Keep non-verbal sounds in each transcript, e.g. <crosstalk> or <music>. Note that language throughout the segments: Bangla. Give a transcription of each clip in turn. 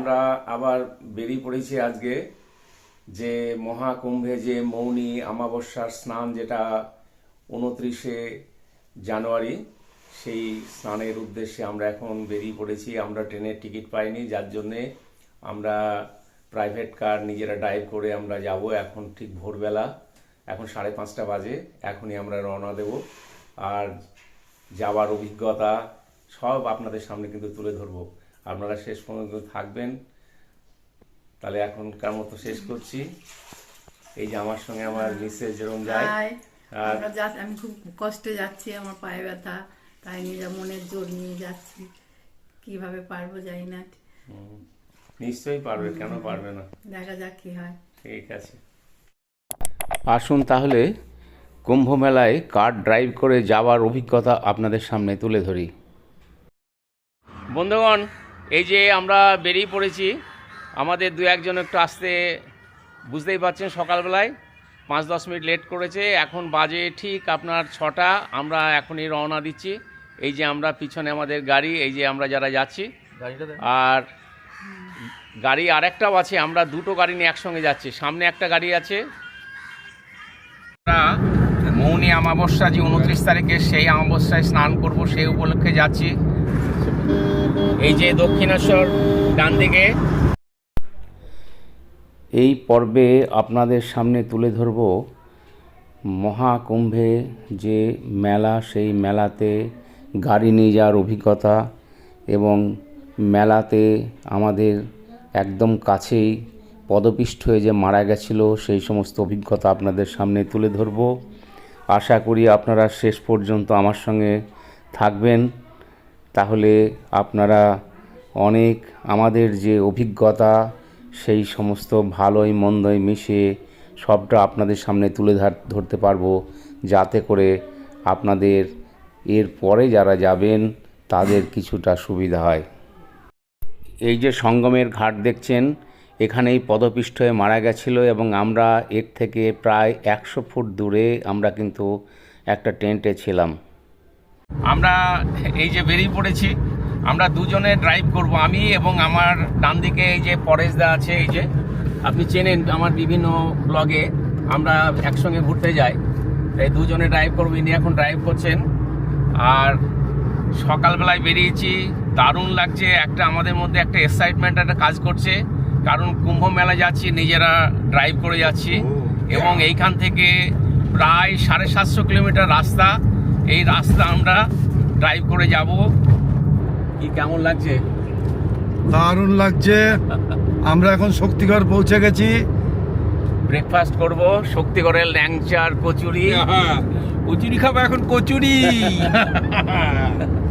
আমরা আবার বেরিয়ে পড়েছি আজকে যে মহাকুম্ভে যে মৌনী অমাবস্যার স্নান যেটা উনত্রিশে জানুয়ারি, সেই স্নানের উদ্দেশ্যে আমরা এখন বেরিয়ে পড়েছি। আমরা ট্রেনের টিকিট পাইনি, যার জন্যে আমরা প্রাইভেট কার নিজেরা ড্রাইভ করে আমরা যাব এখন ঠিক ভোরবেলা। এখন সাড়ে পাঁচটা বাজে, এখনই আমরা রওনা দেব। আর যাওয়ার অভিজ্ঞতা সব আপনাদের সামনে কিন্তু তুলে ধরবো। আপনারা শেষ পর্যন্ত থাকবেন। তাহলে এখনকার মতো শেষ করছি? এই যে আমার সঙ্গে আমার মিসেস যেরকম যায়। আমি খুব কষ্টে যাচ্ছি আমার পায়ে ব্যথা। তাই নিজে মনের জোর নিয়ে যাচ্ছি। কীভাবে পারব জানি না। নিশ্চয়ই পারবে কেন পারবে না? দেখা যাক কি হয়। ঠিক আছে। আসুন তাহলে কুম্ভ মেলায় কার ড্রাইভ করে যাওয়ার অভিজ্ঞতা আপনাদের সামনে তুলে ধরি। বন্ধুগণ এই যে আমরা বেরিয়ে পড়েছি আমাদের দু একজন একটু আসতে বুঝতেই পারছেন সকালবেলায়। পাঁচ দশ মিনিট লেট করেছে এখন বাজে ঠিক আপনার ছটা আমরা এখনই রওনা দিচ্ছি। এই যে আমরা পিছনে আমাদের গাড়ি এই যে আমরা যারা যাচ্ছি। আর গাড়ি আরেকটাও আছে আমরা দুটো গাড়ি নিয়ে একসঙ্গে যাচ্ছি। সামনে একটা গাড়ি আছে। আমরা মৌনী অমাবস্যা যে উনত্রিশ তারিখে সেই অমাবস্যায় স্নান করব সেই উপলক্ষে যাচ্ছি। এই যে দক্ষিণেশ্বর ডান দিকে এই পর্বে আপনাদের সামনে তুলে ধরব মহাকুম্ভে যে মেলা, সেই মেলাতে গাড়ি নিয়ে যাওয়ার অভিজ্ঞতা এবং মেলাতে আমাদের একদম কাছেই পদপিষ্ঠ হয়ে যে মারা গেছিল, সেই সমস্ত অভিজ্ঞতা আপনাদের সামনে তুলে ধরব। আশা করি আপনারা শেষ পর্যন্ত আমার সঙ্গে থাকবেন। তাহলে আপনারা অনেক আমাদের যে অভিজ্ঞতা, সেই সমস্ত ভালোই মন্দই মিশিয়ে সবটা আপনাদের সামনে তুলে ধর- ধরতে পারব। যাতে করে আপনাদের এর পরে যারা যাবেন, তাদের কিছুটা সুবিধা হয়। এই যে সঙ্গমের ঘাট দেখছেন, এখানেই পদপিষ্ঠ হয়ে মারা গেছিল এবং আমরা এর থেকে প্রায় একশো ফুট দূরে আমরা কিন্তু একটা টেন্টে ছিলাম। আমরা এই যে বেরিয়ে পড়েছি আমরা দুজনে ড্রাইভ করব আমি এবং আমার ডান দিকে এই যে পরেশদা আছে এই যে আপনি চেনেন আমার বিভিন্ন ব্লগে আমরা একসঙ্গে ঘুরতে যাই তাই দুজনে ড্রাইভ করব ইনি এখন ড্রাইভ করছেন। আর সকালবেলায় বেরিয়েছি দারুণ লাগছে একটা আমাদের মধ্যে একটা এক্সাইটমেন্ট একটা কাজ করছে কারণ কুম্ভ মেলা যাচ্ছি নিজেরা ড্রাইভ করে যাচ্ছি এবং এইখান থেকে প্রায় সাড়ে সাতশো কিলোমিটার রাস্তা এই রাস্তা আমরা ড্রাইভ করে যাব। কি কেমন লাগছে? দারুণ লাগছে। আমরা এখন শক্তিগড় পৌঁছে গেছি। ব্রেকফাস্ট করব শক্তিগড়ের ল্যাংচার কচুরি। কচুরি খাব এখন কচুরি। <laughs>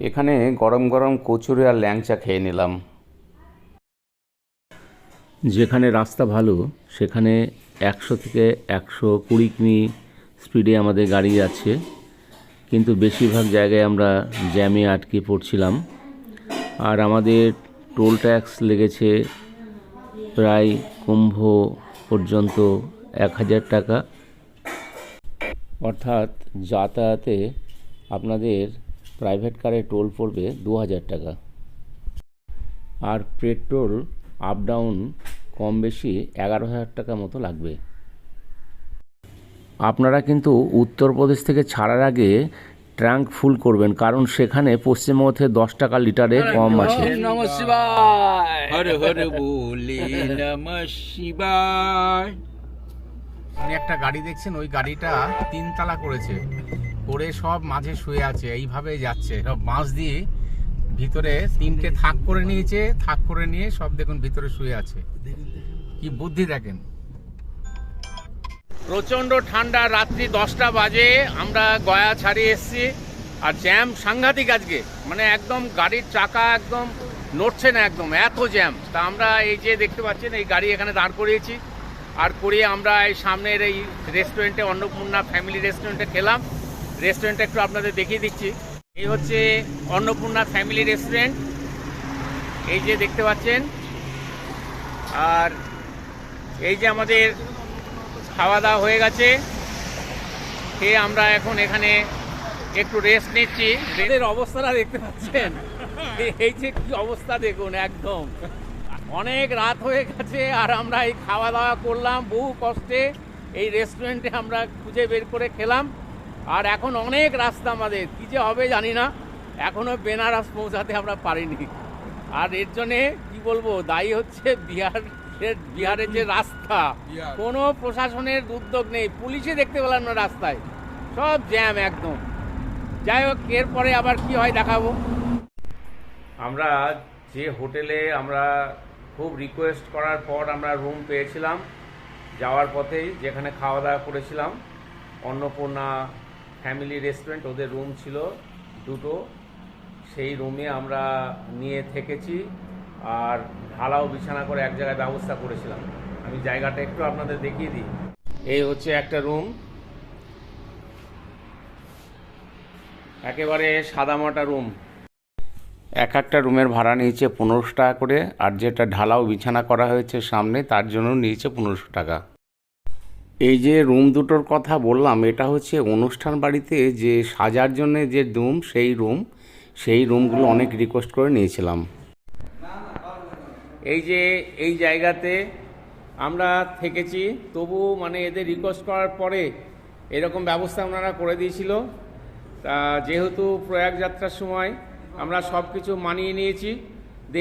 এখানে গরম গরম কচুরি আর ল্যাংচা খেয়ে নিলাম। যেখানে রাস্তা ভালো, সেখানে একশো থেকে একশো কুড়ি কিমি স্পিডে আমাদের গাড়ি যাচ্ছে। কিন্তু বেশিরভাগ জায়গায় আমরা জ্যামে আটকে পড়ছিলাম। আর আমাদের টোল ট্যাক্স লেগেছে প্রায় কুম্ভ পর্যন্ত এক হাজার টাকা। অর্থাৎ যাতায়াতে আপনাদের প্রাইভেট কারে টোল পড়বে দু হাজার টাকা। আর পেট্রোল আপ ডাউন কম বেশি এগারো হাজার টাকা মতো লাগবে। আপনারা কিন্তু উত্তরপ্রদেশ থেকে ছাড়ার আগে ট্যাঙ্ক ফুল করবেন কারণ সেখানে পশ্চিমবঙ্গ থেকে দশ টাকা লিটারে কম আছে। একটা গাড়ি দেখছেন ওই গাড়িটা তিনতলা করেছে। করে সব মাঝে শুয়ে আছে এইভাবে যাচ্ছে। সব বাঁশ দিয়ে ভিতরে তিনটে থাক করে নিয়েছে, থাক করে নিয়ে সব দেখুন ভিতরে শুয়ে আছে। কি বুদ্ধি দেখেন। প্রচণ্ড ঠান্ডা রাত্রি দশটা বাজে, আমরা গয়া ছাড়িয়ে এসেছি। আর জ্যাম সাংঘাতিক আজকে। মানে একদম গাড়ির চাকা একদম নড়ছে না একদম, এত জ্যাম। তা আমরা এই যে দেখতে পাচ্ছেন, এই গাড়ি এখানে দাঁড় করিয়েছি। আর করিয়ে আমরা এই সামনের এই রেস্টুরেন্টে অন্নপূর্ণা ফ্যামিলি রেস্টুরেন্টে খেলাম। রেস্টুরেন্টটা একটু আপনাদের দেখিয়ে দিচ্ছি। এই হচ্ছে অন্নপূর্ণা ফ্যামিলি রেস্টুরেন্ট। এই যে দেখতে পাচ্ছেন। আর এই যে আমাদের খাওয়া দাওয়া হয়ে গেছে। খেয়ে আমরা এখন এখানে একটু রেস্ট নিচ্ছি। এদের অবস্থাটা দেখতে পাচ্ছেন? এই- এই যে কি অবস্থা দেখুন, একদম। অনেক রাত হয়ে গেছে আর আমরা এই খাওয়া দাওয়া করলাম। বহু কষ্টে এই রেস্টুরেন্টে আমরা খুঁজে বের করে খেলাম। আর এখন অনেক রাস্তা আমাদের। কী যে হবে জানি না। এখনও বেনারস পৌঁছাতে আমরা পারিনি। আর এর জন্যে কি বলব দায়ী হচ্ছে বিহার বিহারের যে রাস্তা। কোনো প্রশাসনের উদ্যোগ নেই। পুলিশে দেখতে পেলাম না রাস্তায়। সব জ্যাম একদম। যাই হোক এরপরে আবার কি হয় দেখাবো। আমরা যে হোটেলে আমরা খুব রিকোয়েস্ট করার পর আমরা রুম পেয়েছিলাম। যাওয়ার পথেই যেখানে খাওয়া দাওয়া করেছিলাম। অন্নপূর্ণা ফ্যামিলি রেস্টুরেন্ট, ওদের রুম ছিল দুটো। সেই রুমে আমরা নিয়ে থেকেছি আর ঢালাও বিছানা করে এক জায়গায় ব্যবস্থা করেছিলাম। আমি জায়গাটা একটু আপনাদের দেখিয়ে দিই। এই হচ্ছে একটা রুম একেবারে সাদামাটা রুম এক একটা রুমের ভাড়া নিয়েছে পনেরোশো টাকা করে, আর যেটা ঢালাও বিছানা করা হয়েছে সামনে, তার জন্য নিয়েছে পনেরোশো টাকা। এই যে রুম দুটোর কথা বললাম, এটা হচ্ছে অনুষ্ঠান বাড়িতে যে সাজার জন্য যে রুম, সেই রুম, সেই রুমগুলো অনেক রিকোয়েস্ট করে নিয়েছিলাম। এই যে এই জায়গাতে আমরা থেকেছি, তবু মানে এদের রিকোয়েস্ট করার পরে এরকম ব্যবস্থা ওনারা করে দিয়েছিল। তা যেহেতু প্রয়াগ যাত্রার সময় আমরা সব কিছু মানিয়ে নিয়েছি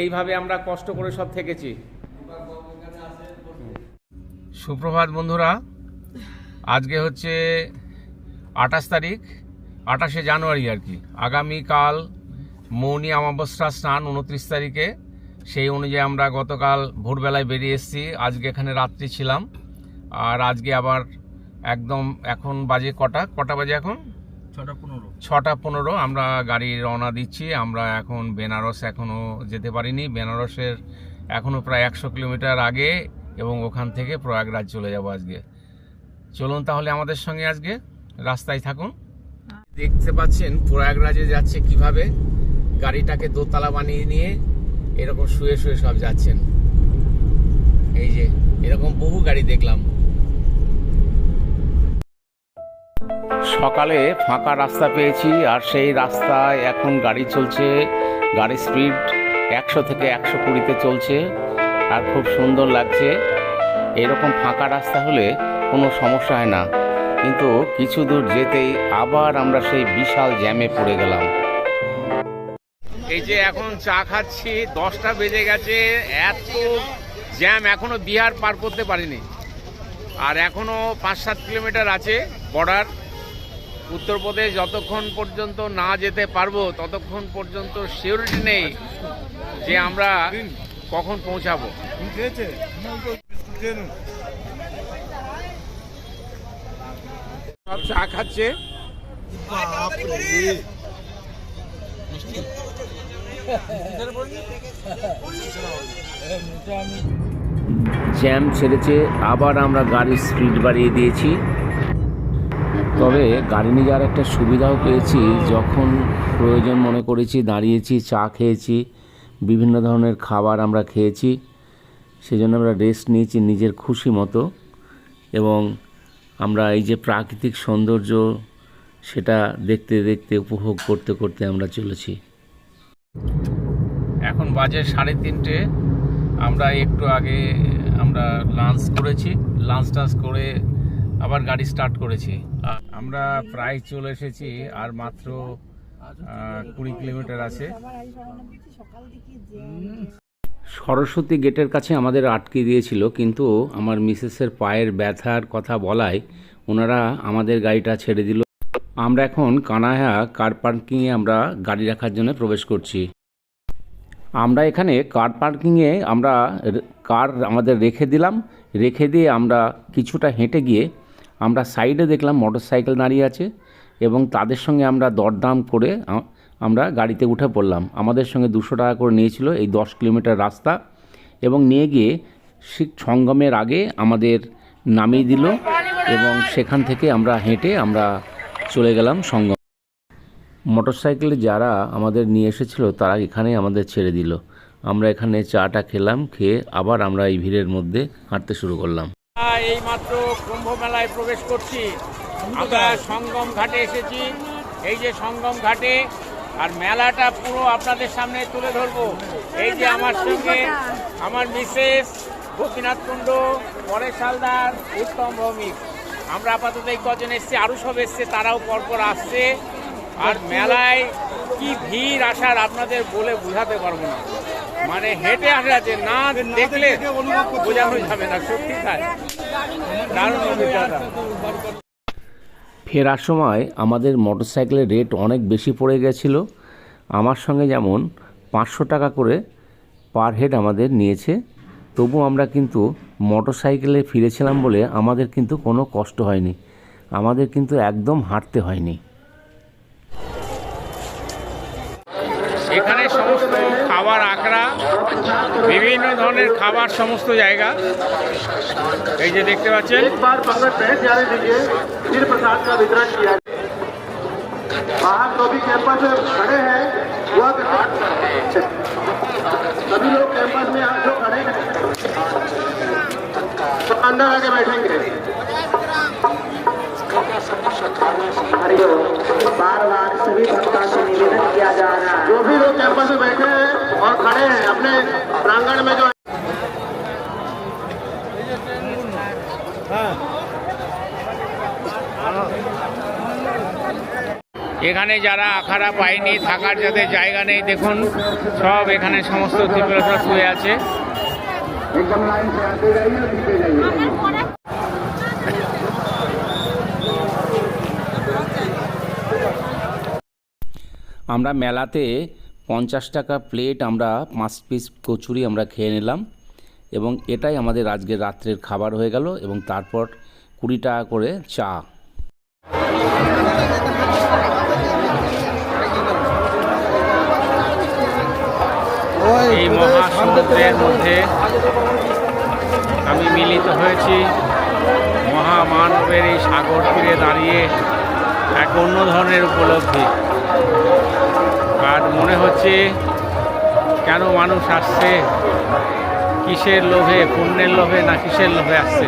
এইভাবে আমরা কষ্ট করে সব থেকেছি। সুপ্রভাত বন্ধুরা আজকে হচ্ছে আঠাশ তারিখ আঠাশে জানুয়ারি আর কি। আগামীকাল মৌনি অমাবস্যা স্নান উনত্রিশ তারিখে। সেই অনুযায়ী আমরা গতকাল ভোরবেলায় বেরিয়ে এসেছি। আজকে এখানে রাত্রি ছিলাম। আর আজকে আবার একদম এখন বাজে কটা? কটা বাজে এখন? ছটা পনেরো। ছটা পনেরো আমরা গাড়ি রওনা দিচ্ছি। আমরা এখন বেনারস এখনও যেতে পারিনি। বেনারসের এখনও প্রায় একশো কিলোমিটার আগে এবং ওখান থেকে প্রয়াগরাজ চলে যাব আজকে। চলুন তাহলে আমাদের সঙ্গে আজকে রাস্তায় থাকুন। দেখতে পাচ্ছেন, প্রয়াগরাজে যাচ্ছে কীভাবে। গাড়িটাকে দোতলা বানিয়ে নিয়ে এরকম শুয়ে শুয়ে সব যাচ্ছেন। এই যে, এরকম বহু গাড়ি দেখলাম। সকালে ফাঁকা রাস্তা পেয়েছি, আর সেই রাস্তায় এখন গাড়ি চলছে। গাড়ির স্পিড একশো থেকে একশো কুড়িতে চলছে, আর খুব সুন্দর লাগছে। এরকম ফাঁকা রাস্তা হলে কোনো সমস্যা হয় না। কিন্তু কিছু দূর যেতেই আবার আমরা সেই বিশাল জ্যামে পড়ে গেলাম। এই যে এখন চা খাচ্ছি দশটা বেজে গেছে এত জ্যাম এখনও বিহার পার করতে পারিনি। আর এখনও পাঁচ সাত কিলোমিটার আছে বর্ডার। উত্তরপ্রদেশ যতক্ষণ পর্যন্ত না যেতে পারব ততক্ষণ পর্যন্ত সিউরিটি নেই যে আমরা কখন পৌঁছাবো। চা খাচ্ছে। জ্যাম ছেড়েছে, আবার আমরা গাড়ির স্পিড বাড়িয়ে দিয়েছি। তবে গাড়ি নিয়ে যাওয়ার একটা সুবিধাও পেয়েছি, যখন প্রয়োজন মনে করেছি দাঁড়িয়েছি, চা খেয়েছি, বিভিন্ন ধরনের খাবার আমরা খেয়েছি, সেজন্য আমরা রেস্ট নিয়েছি নিজের খুশি মতো এবং আমরা এই যে প্রাকৃতিক সৌন্দর্য সেটা দেখতে দেখতে উপভোগ করতে করতে আমরা চলেছি। এখন বাজে সাড়ে তিনটে। আমরা একটু আগে আমরা লাঞ্চ করেছি। লাঞ্চ টাঞ্চ করে আবার গাড়ি স্টার্ট করেছি। আমরা প্রায় চলে এসেছি আর মাত্র কুড়ি কিলোমিটার আছে। সরস্বতী গেটের কাছে আমাদের আটকে দিয়েছিল, কিন্তু আমার মিসেসের পায়ের ব্যথার কথা বলায় ওনারা আমাদের গাড়িটা ছেড়ে দিল। আমরা এখন কানাহা কার পার্কিংয়ে আমরা গাড়ি রাখার জন্য প্রবেশ করছি। আমরা এখানে কার পার্কিংয়ে আমরা কার আমাদের রেখে দিলাম। রেখে দিয়ে আমরা কিছুটা হেঁটে গিয়ে আমরা সাইডে দেখলাম মোটর সাইকেল দাঁড়িয়ে আছে এবং তাদের সঙ্গে আমরা দরদাম করে আমরা গাড়িতে উঠে পড়লাম। আমাদের সঙ্গে দুশো টাকা করে নিয়েছিল এই দশ কিলোমিটার রাস্তা এবং নিয়ে গিয়ে শিখ সঙ্গমের আগে আমাদের নামিয়ে দিল এবং সেখান থেকে আমরা হেঁটে আমরা চলে গেলাম সঙ্গম। মোটরসাইকেলে যারা আমাদের নিয়ে এসেছিল তারা এখানেই আমাদের ছেড়ে দিল। আমরা এখানে চাটা খেলাম, খেয়ে আবার আমরা এই ভিড়ের মধ্যে হাঁটতে শুরু করলাম। এই মাত্র কুম্ভ মেলায় প্রবেশ করছি। আমরা সঙ্গম ঘাটে এসেছি। এই যে সঙ্গম ঘাটে আর মেলাটা পুরো আপনাদের সামনে তুলে ধরবো। এই যে আমার সঙ্গে আমার মিসেস গোপীনাথ কুণ্ড, পরেশ হালদার, উত্তম ভৌমিক। আমরা আপাতত এই কজন এসছে আরও সব এসছে, তারাও পরপর আসছে। আর মেলায় কি ভিড় আসার আপনাদের বলে বোঝাতে পারব না। মানে হেঁটে আসা যে না দেখলে বোঝানো যাবে না, সত্যি তাই। দারুণ অভিজ্ঞতা। ফেরার সময় আমাদের মোটরসাইকেলের রেট অনেক বেশি পড়ে গেছিল। আমার সঙ্গে যেমন পাঁচশো টাকা করে পার হেড আমাদের নিয়েছে, তবু আমরা কিন্তু মোটরসাইকেলে ফিরেছিলাম বলে আমাদের কিন্তু কোনো কষ্ট হয়নি। আমাদের কিন্তু একদম হাঁটতে হয়নি। বিভিন্ন ধরনের খাবার সমস্ত জায়গা এই যে দেখতে পাচ্ছেন बार पंगत बैठ जाने दीजिए फिर प्रसाद का वितरण किया बाहर जो भी कैंपस में खड़े हैं वह सभी लोग कैंपस में आज जो खड़े हैं तो अंदर आके बैठेंगे बार बार सभी भक्तों से निवेदन किया जा रहा है जो भी लोग कैंपस में बैठे हैं और खड़े हैं अपने प्रांगण में जो এখানে যারা আখাড়া পায়নি থাকার যাদের জায়গা নেই দেখুন সব এখানে সমস্ত ত্রিপুরা শুয়ে আছে एकदम लाइन আমরা মেলাতে পঞ্চাশ টাকা প্লেট আমরা পাঁচ পিস কচুরি আমরা খেয়ে নিলাম এবং এটাই আমাদের আজকের রাত্রের খাবার হয়ে গেল এবং তারপর কুড়ি টাকা করে চা। এই মহাসমুদ্রের মধ্যে আমি মিলিত হয়েছি। মহামানবের এই সাগর তীরে দাঁড়িয়ে এক অন্য ধরনের উপলব্ধি। আর মনে হচ্ছে কেন মানুষ আসছে? কিসের লোভে, পুণ্যের লোভে না কিসের লোভে আসছে?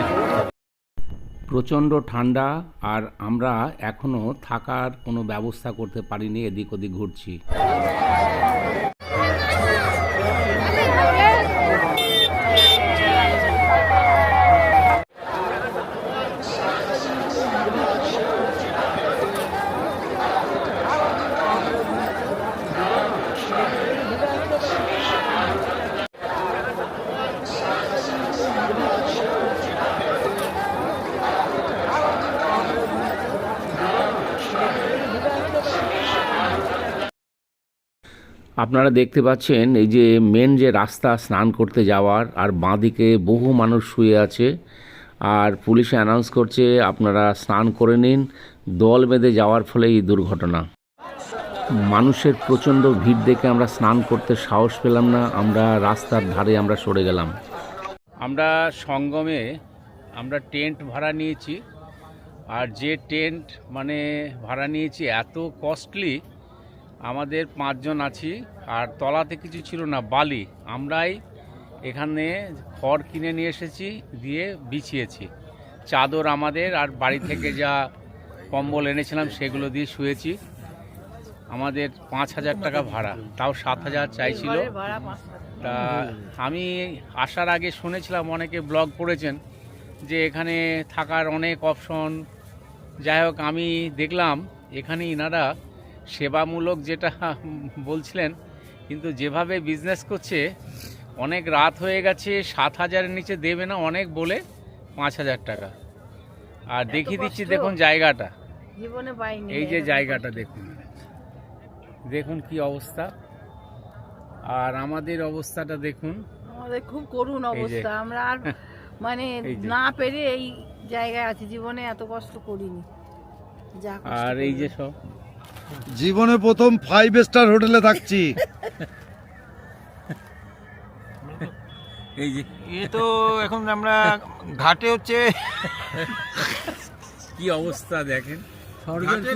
প্রচণ্ড ঠান্ডা আর আমরা এখনও থাকার কোনো ব্যবস্থা করতে পারিনি, এদিক ওদিক ঘুরছি। আপনারা দেখতে পাচ্ছেন এই যে মেন যে রাস্তা স্নান করতে যাওয়ার, আর বাঁদিকে বহু মানুষ শুয়ে আছে, আর পুলিশে অ্যানাউন্স করছে আপনারা স্নান করে নিন, দল বেঁধে যাওয়ার ফলে এই দুর্ঘটনা। মানুষের প্রচণ্ড ভিড় দেখে আমরা স্নান করতে সাহস পেলাম না, আমরা রাস্তার ধারে আমরা সরে গেলাম। আমরা সঙ্গমে আমরা টেন্ট ভাড়া নিয়েছি, আর যে টেন্ট মানে ভাড়া নিয়েছি এত কস্টলি আমাদের পাঁচজন আছি আর তলাতে কিছু ছিল না বালি। আমরাই এখানে খড় কিনে নিয়ে এসেছি দিয়ে বিছিয়েছি। চাদর আমাদের আর বাড়ি থেকে যা কম্বল এনেছিলাম সেগুলো দিয়ে শুয়েছি। আমাদের পাঁচ হাজার টাকা ভাড়া তাও সাত হাজার চাইছিল। তা আমি আসার আগে শুনেছিলাম অনেকে ব্লগ পড়েছেন যে এখানে থাকার অনেক অপশন। যাই হোক আমি দেখলাম এখানে ইনারা সেবামূলক যেটা বলছিলেন কিন্তু যেভাবে বিজনেস করছে অনেক রাত হয়ে গেছে সাত হাজারের নিচে দেবে না অনেক বলে পাঁচ হাজার টাকা। আর দেখিয়ে দিচ্ছি দেখুন জায়গাটা। এই যে জায়গাটা দেখুন। দেখুন কি অবস্থা। আর আমাদের অবস্থাটা দেখুন। আমাদের খুব করুণ অবস্থা। আমরা আর <laughs> মানে। না পেরে এই জায়গায় আছি জীবনে এত কষ্ট করিনি। আর এই যে সব। জীবনে প্রথম ফাইভ স্টার হোটেলে থাকছি। এই যে। এ তো এখন আমরা ঘাটে হচ্ছে কি অবস্থা দেখেন?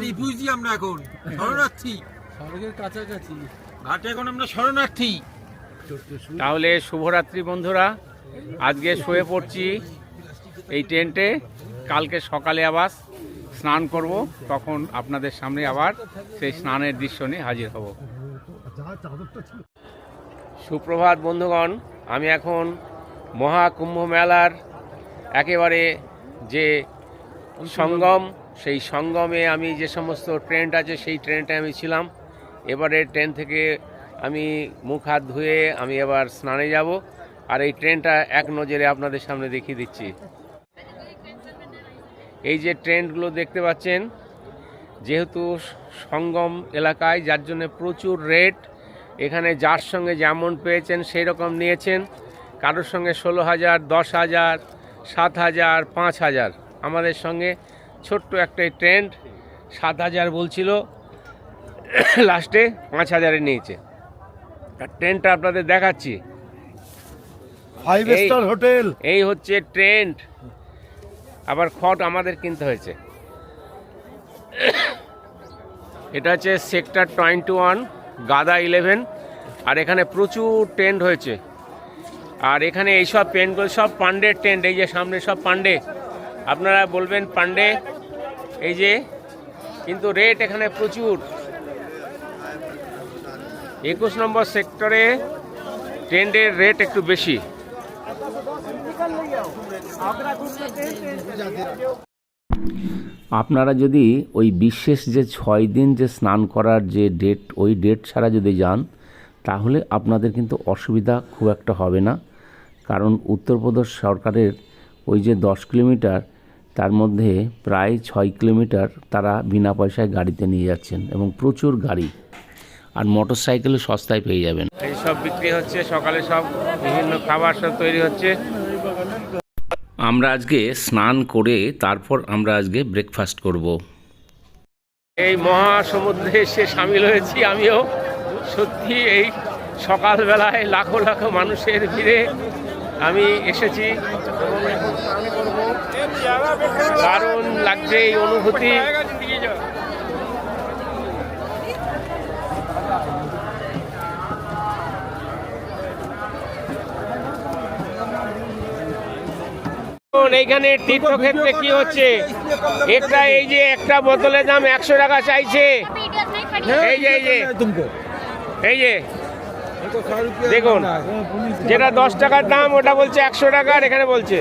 রিফিউজি আমরা এখন। শরণার্থী। স্বর্গের কাছাকাছি। ঘাটে এখন আমরা শরণার্থী। তাহলে শুভরাত্রি বন্ধুরা। আজকে শুয়ে পড়ছি এই টেন্টে। কালকে সকালে আবার স্নান করব, তখন আপনাদের সামনে আবার সেই স্নানের দৃশ্য নিয়ে হাজির হব। সুপ্রভাত বন্ধুগণ, আমি এখন মহাকুম্ভ মেলার একেবারে যে সঙ্গম, সেই সঙ্গমে আমি যে সমস্ত ট্রেন্ড আছে, সেই ট্রেনটা আমি ছিলাম। এবারে ট্রেন থেকে আমি মুখ হাত ধুয়ে আমি এবার স্নানে যাব। আর এই ট্রেনটা এক নজরে আপনাদের সামনে দেখিয়ে দিচ্ছি। এই যে ট্রেন্ডগুলো দেখতে পাচ্ছেন যেহেতু সঙ্গম এলাকায় যার জন্য প্রচুর রেট এখানে যার সঙ্গে যেমন পেয়েছেন সেই রকম নিয়েছেন। কারোর সঙ্গে ষোলো হাজার দশ হাজার সাত হাজার পাঁচ হাজার। আমাদের সঙ্গে ছোট্ট একটা ট্রেন্ড সাত হাজার বলছিল লাস্টে পাঁচ হাজারে নিয়েছে আর ট্রেনটা আপনাদের দেখাচ্ছি। Five star hotel. এই হচ্ছে ট্রেন্ড আবার খট আমাদের কিনতে হয়েছে। এটা হচ্ছে সেক্টর টোয়েন্টি ওয়ান, গাদা ইলেভেন, আর এখানে প্রচুর টেন্ট হয়েছে। আর এখানে এইসব টেন্টগুলো সব পান্ডের টেন্ট, এই যে সামনে সব পান্ডে। আপনারা বলবেন পান্ডে, এই যে, কিন্তু রেট এখানে প্রচুর। একুশ নম্বর সেক্টরে টেন্টের রেট একটু বেশি। আপনারা যদি ওই বিশেষ যে ছয় দিন যে স্নান করার যে ডেট ওই ডেট ছাড়া যদি যান, তাহলে আপনাদের কিন্তু অসুবিধা খুব একটা হবে না। কারণ উত্তরপ্রদেশ সরকারের ওই যে দশ কিলোমিটার, তার মধ্যে প্রায় ছয় কিলোমিটার তারা বিনা পয়সায় গাড়িতে নিয়ে যাচ্ছেন এবং প্রচুর গাড়ি। আর মোটর সাইকেলও সস্তায় পেয়ে যাবেন। এই সব বিক্রি হচ্ছে, সকালে সব বিভিন্ন খাবার সব তৈরি হচ্ছে। আমরা আজকে স্নান করে তারপর আমরা আজকে ব্রেকফাস্ট করব। এই মহাসমুদ্রে এসে সামিল হয়েছি আমিও। সত্যি এই সকালবেলায় লাখো লাখো মানুষের ভিড়ে আমি এসেছি। কারণ লাগছে এই অনুভূতি। এখন এইখানে তীর্থক্ষেত্রে কি হচ্ছে? একটা এই যে একটা বোতলের দাম একশো টাকা চাইছে। এই যে এই যে। এই যে। দেখুন, যেটা দশ টাকার দাম, ওটা বলছে একশো টাকা, আর এখানে বলছে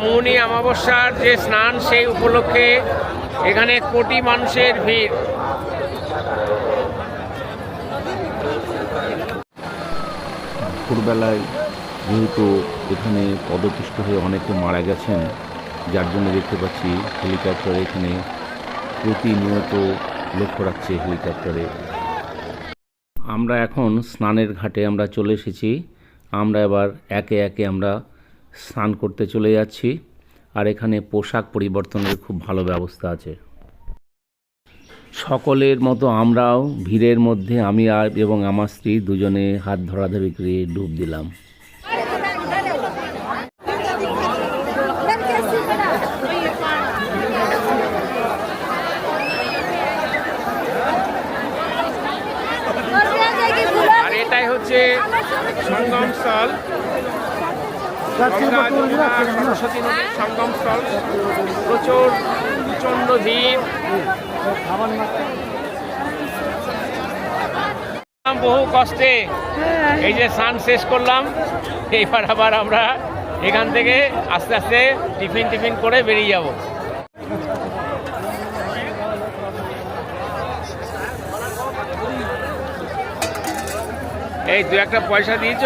মৌনি অমাবস্যার যে স্নান সেই উপলক্ষে এখানে কোটি মানুষের ভিড়। দুপুরবেলায় যেহেতু এখানে পদপিষ্ট হয়ে অনেকে মারা গেছেন, যার জন্য দেখতে পাচ্ছি হেলিকপ্টার এখানে প্রতিনিয়ত লক্ষ্য রাখছে হেলিকপ্টারে। আমরা এখন স্নানের ঘাটে আমরা চলে এসেছি। আমরা এবার একে একে আমরা স্নান করতে চলে যাচ্ছি। আর এখানে পোশাক পরিবর্তনের খুব ভালো ব্যবস্থা আছে। সকলের মতো আমরাও ভিড়ের মধ্যে আমি আর এবং আমার স্ত্রী দুজনে হাত ধরাধরি করে ডুব দিলাম। এটাই হচ্ছে সরস্বতী নদীর সঙ্গম প্রচুর প্রচণ্ড ভিড় বহু কষ্টে এই যে স্নান শেষ করলাম এইবার আবার আমরা এখান থেকে আস্তে আস্তে টিফিন টিফিন করে বেরিয়ে যাব। এই দু একটা পয়সা দিয়েছ?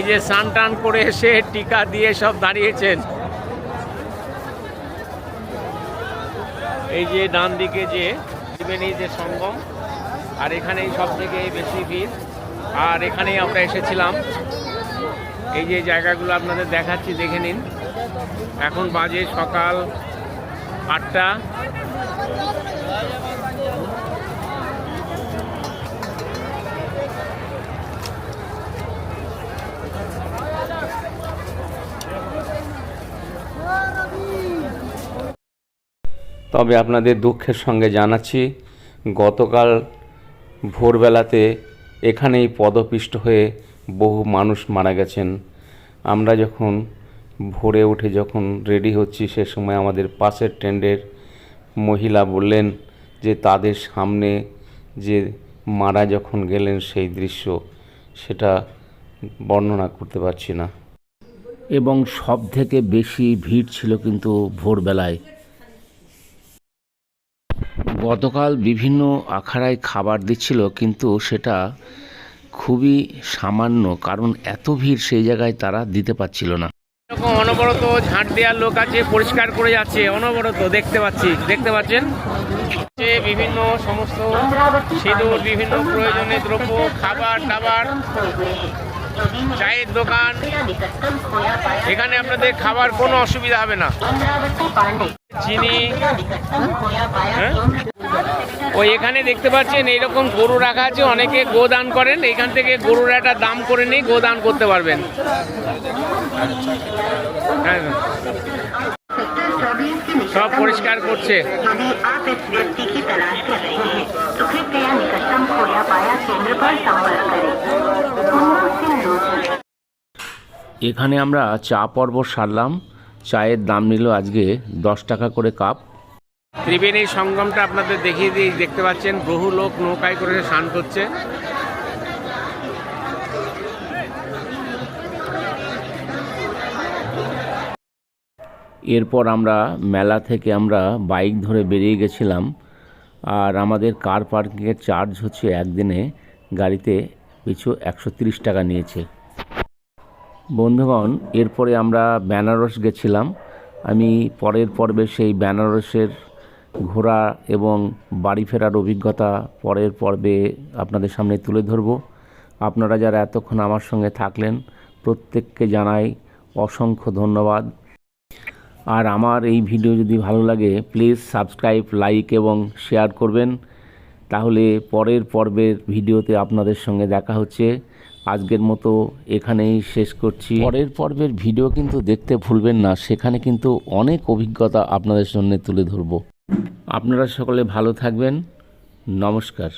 এই যে স্নান টান করে এসে টিকা দিয়ে সব দাঁড়িয়েছেন। এই যে ডান দিকে যে ত্রিবেণী যে সঙ্গম, আর এখানেই সব থেকে বেশি ভিড়। আর এখানেই আমরা এসেছিলাম। এই যে জায়গাগুলো আপনাদের দেখাচ্ছি, দেখে নিন। এখন বাজে সকাল আটটা। তবে আপনাদের দুঃখের সঙ্গে জানাচ্ছি, গতকাল ভোরবেলাতে এখানেই পদপিষ্ট হয়ে বহু মানুষ মারা গেছেন। আমরা যখন ভোরে উঠে যখন রেডি হচ্ছি, সে সময় আমাদের পাশের টেন্ডের মহিলা বললেন যে তাদের সামনে যে মারা যখন গেলেন সেই দৃশ্য, সেটা বর্ণনা করতে পারছি না। এবং সব থেকে বেশি ভিড় ছিল কিন্তু ভোরবেলায়। গতকাল বিভিন্ন আখড়ায় খাবার দিচ্ছিল, কিন্তু সেটা খুবই সামান্য, কারণ এত ভিড় সেই জায়গায় তারা দিতে পারছিল না। এরকম অনবরত ঝাঁট দেওয়ার লোক আছে, পরিষ্কার করে যাচ্ছে, অনবরত দেখতে পাচ্ছি, দেখতে পাচ্ছেন? বিভিন্ন সমস্ত সিঁদুর, বিভিন্ন প্রয়োজনীয় দ্রব্য, খাবার, দাবার চায়ের দোকান এখানে আপনাদের খাবার কোনো অসুবিধা হবে না চিনি হ্যাঁ? ওই এখানে দেখতে পাচ্ছেন এইরকম গরু রাখা আছে অনেকে গোদান করেন এখান থেকে গরুর একটা দাম করে নিয়ে গোদান করতে পারবেন হ্যাঁ সব পরিষ্কার করছে यदि आप इस व्यक्ति की तलाश कर रहे हैं तो कृपया निकटतम खोया पाया केंद्र पर संपर्क करें सिंधु এখানে আমরা চা পর্ব সারলাম। চায়ের দাম নিল আজকে দশ টাকা করে কাপ। ত্রিবেণী সঙ্গমটা আপনাদের দেখিয়ে দিয়ে দেখতে পাচ্ছেন বহু লোক নৌকায় করে স্নান করছে। এরপর আমরা মেলা থেকে আমরা বাইক ধরে বেরিয়ে গেছিলাম। আর আমাদের কার পার্কিংয়ের চার্জ হচ্ছে একদিনে গাড়িতে পিছু একশো টাকা নিয়েছে। বন্ধুগণ, এরপরে আমরা বেনারস গেছিলাম। আমি পরের পর্বে সেই বেনারসের ঘোরা এবং বাড়ি ফেরার অভিজ্ঞতা পরের পর্বে আপনাদের সামনে তুলে ধরব। আপনারা যারা এতক্ষণ আমার সঙ্গে থাকলেন, প্রত্যেককে জানাই অসংখ্য ধন্যবাদ। আর আমার এই ভিডিও যদি ভালো লাগে, প্লিজ সাবস্ক্রাইব, লাইক এবং শেয়ার করবেন। তাহলে পরের পর্বের ভিডিওতে আপনাদের সঙ্গে দেখা হচ্ছে। আজকের মতো এখানেই শেষ করছি। পরের পর্বের ভিডিও কিন্তু দেখতে ভুলবেন না সেখানে কিন্তু অনেক অভিজ্ঞতা আপনাদের সামনে তুলে ধরব। আপনারা সকলে ভালো থাকবেন। নমস্কার।